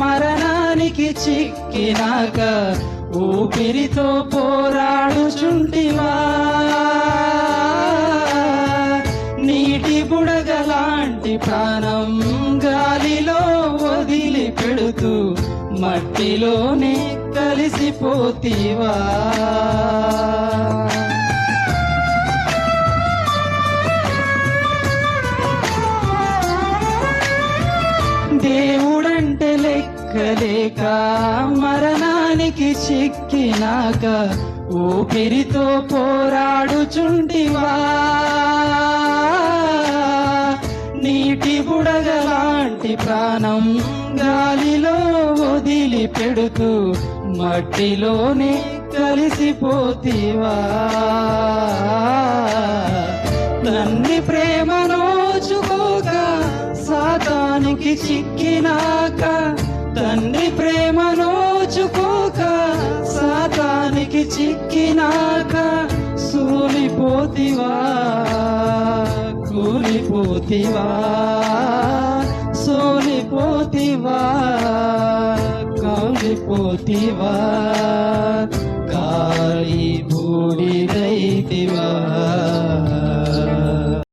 మరణానికి చిక్కినాక ఊపిరితో పోరాడుచుంటివా? నీటి బుడగలాంటి ప్రాణం గాలిలో వదిలి పెడుతూ మట్టిలోనే కలిసిపోతీవా? అంటే లెక్కలేక మరణానికి చిక్కినాక ఊపిరితో పోరాడుచుంటివా నీటి బుడగలాంటి ప్రాణం గాలిలో వదిలి పెడుతూ మట్టిలోనే కలిసిపోతివా తన్ని ప్రేమ నోచుకోక సాతానికి చిక్కినాక తండ్రి ప్రేమ నోచుకోక సాతానికి చిక్కినాక సూలిపోతివా కూలిపోతివా సోలిపోతివా కౌలిపోతివా కాలి బూడిదైతివా